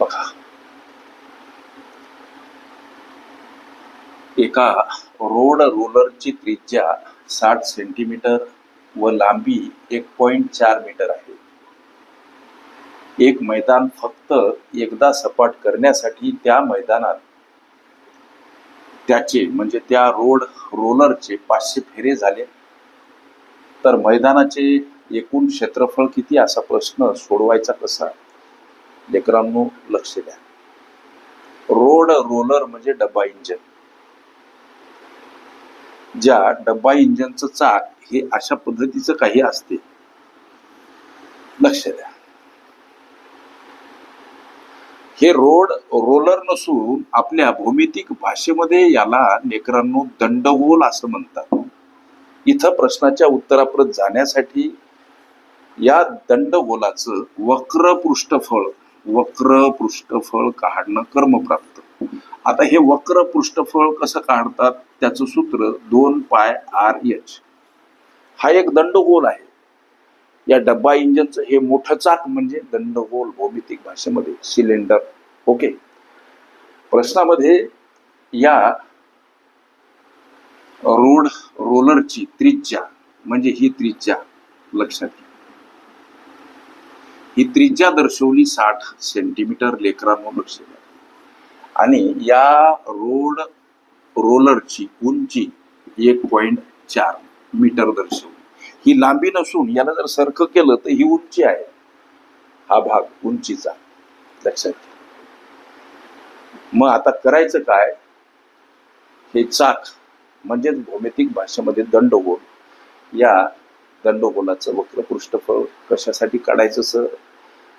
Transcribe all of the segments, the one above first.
बघा एका रोड रोलरची त्रिज्या साठ सेंटीमीटर व लांबी एक पॉइंट चार मीटर आहे. एक मैदान फक्त एकदा सपाट करण्यासाठी त्या मैदानात त्याचे म्हणजे त्या रोड रोलरचे पाचशे फेरे झाले. तर मैदानाचे एकूण क्षेत्रफळ किती असा प्रश्न सोडवायचा कसा? लेकरांनो लक्ष द्या. रोड रोलर म्हणजे डब्बा इंजन. ज्या डब्बा इंजनचं चाक हे अशा पद्धतीचं काही असते. लक्ष द्या. हे रोड रोलर नसून आपल्या भौमितिक भाषेमध्ये याला लेकरांनो दंडगोल असं म्हणतात. इथं प्रश्नाच्या उत्तरापर्यंत जाण्यासाठी या दंडगोलाचं वक्र पृष्ठफळ वक्र पृष्ठफळ काढणं कर्मप्राप्त. आता हे वक्र पृष्ठफळ कसं काढतात? त्याचं सूत्र दोन पाय आर एच. हा एक दंडगोल आहे. या डब्बा इंजनचं हे मोठं चाक म्हणजे दंडगोल भौमितिक भाषेमध्ये सिलेंडर. ओके? प्रश्नामध्ये या रोड रोलरची त्रिज्या म्हणजे ही त्रिज्या लक्षात घ्या. ही त्रिज्या दर्शवली साठ सेंटीमीटर लेकरांनो लक्ष द्या. आणि या रोड रोलरची उंची एक पॉईंट चार मीटर दर्शवली. ही लांबी नसून याला जर सरखं केलं तर ही उंची आहे. हा भाग उंचीचा लक्षात मग आता करायचं काय? हे चाक म्हणजेच भौमितिक भाषेमध्ये दंडगोल. या दंडगोलाचं वक्र पृष्ठफळ कशासाठी काढायचं सर?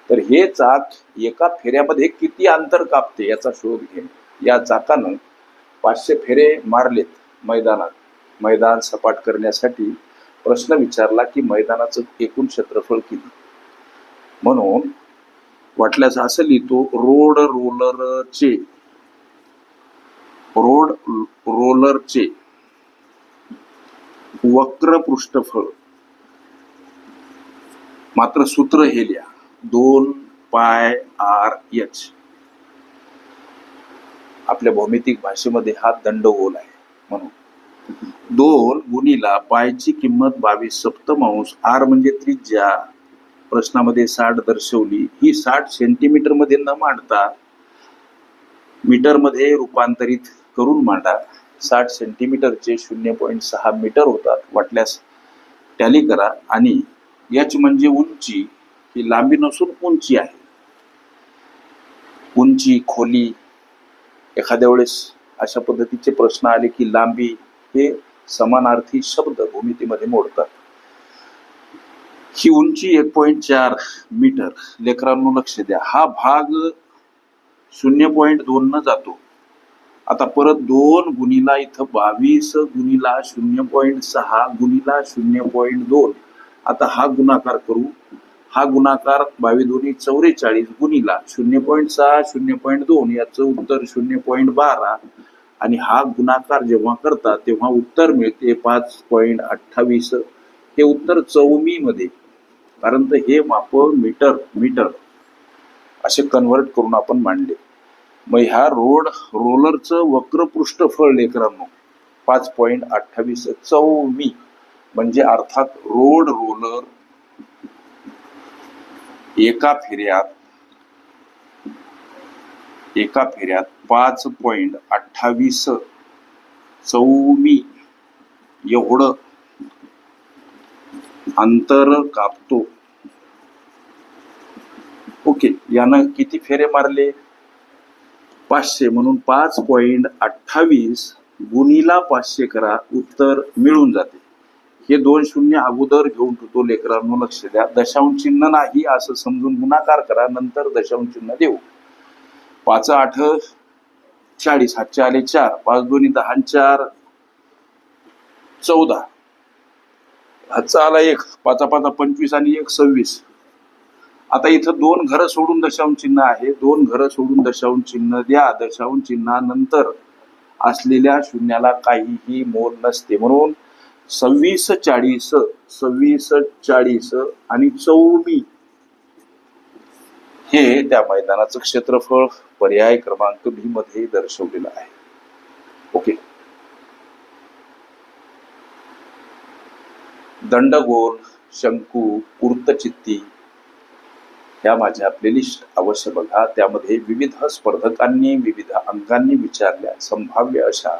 तर हे चाक एका फेऱ्यामध्ये किती अंतर कापते याचा शोध घे या चाकानं पाचशे फेरे मारलेत मैदानात. मैदान सपाट करण्यासाठी प्रश्न विचारला की मैदानाचं एकूण क्षेत्रफळ किती? म्हणून वाटल्यास असं लिहितो रोड रोलरचे. रोड रोलरचे. वक्र पृष्ठफळ मात्र सूत्र हे लिहा. दोन पाय आर एच. आपल्या भौमितिक भाषेमध्ये हा दंडगोल आहे म्हणून. दोन गुणीला पायची किंमत बावीस सप्तमांश आर म्हणजे त्रिज्या. प्रश्नामध्ये साठ दर्शवली. ही साठ सेंटीमीटरमध्ये न मांडता मीटरमध्ये रूपांतरित करून मांडा. साठ सेंटीमीटरचे शून्य पॉईंट सहा मीटर होतात. वाटल्यास टॅली करा. आणि याच म्हणजे उंची. ही लांबी नसून उंची आहे. उंची खोली एखाद्या वेळेस अशा पद्धतीचे प्रश्न आले की लांबी हे समानार्थी शब्द भूमितीमध्ये मोडतात. ही उंची एक पॉईंट चार मीटर. लेकरांनो लक्ष द्या. हा भाग शून्य पॉईंट दोन न जातो. आता परत दोन गुणीला इथं बावीस गुणीला शून्य पॉईंट सहा गुणीला शून्य पॉईंट दोन. आता हा गुणाकार करू. हा गुणाकार बावीस दोन्ही चौवेचाळीस गुणीला शून्य पॉईंट सहा शून्य पॉईंट दोन याचं उत्तर शून्य पॉईंट बारा. आणि हा गुणाकार जेव्हा करतात तेव्हा उत्तर मिळते पाच पॉईंट अठ्ठावीस. हे उत्तर चौमी मध्ये कारण तर हे माप मीटर मीटर असे कन्व्हर्ट करून आपण मांडले. मग ह्या रोड रोलरचं वक्र पृष्ठफळ लेकरांनो पाच पॉईंट अठ्ठावीस. चौमी म्हणजे अर्थात रोड रोलर एका फेऱ्यात एका फेऱ्यात पाच पॉइंट अठ्ठावीस चौमी एवढं अंतर कापतो. ओके यानं किती फेरे मारले? पाचशे म्हणून पाच पॉइंट अठ्ठावीस गुणीला पाचशे करा उत्तर मिळून जाते. हे दोन शून्य अगोदर घेऊन तो लेकरांनो लक्ष द्या. दशांश चिन्ह नाही असं समजून गुणाकार करा नंतर दशांश चिन्ह देऊ. पाच आठ चाळीस हातचे आले चार. पाच दोन्ही दहा चार. चौदा. हातचा आला एक. पाचा पाचा पंचवीस आणि एक सव्वीस. आता इथं दोन घरं सोडून दशांश चिन्ह आहे. दोन घरं सोडून दशांश चिन्ह द्या. दशांश चिन्हानंतर असलेल्या शून्याला काहीही मोल नसते. म्हणून सव्वीस चाळीस सव्वीस चाळीस आणि चौमी. हे त्या मैदानाचं क्षेत्रफळ पर्याय क्रमांक बी मध्ये दर्शवलेलं आहे. ओके दंडगोल शंकू कुर्तचित्ती या माझ्या प्लेलिस्ट अवश्य बघा. त्यामध्ये विविध स्पर्धकांनी विविध अंकांनी विचारल्या. संभाव्य अशा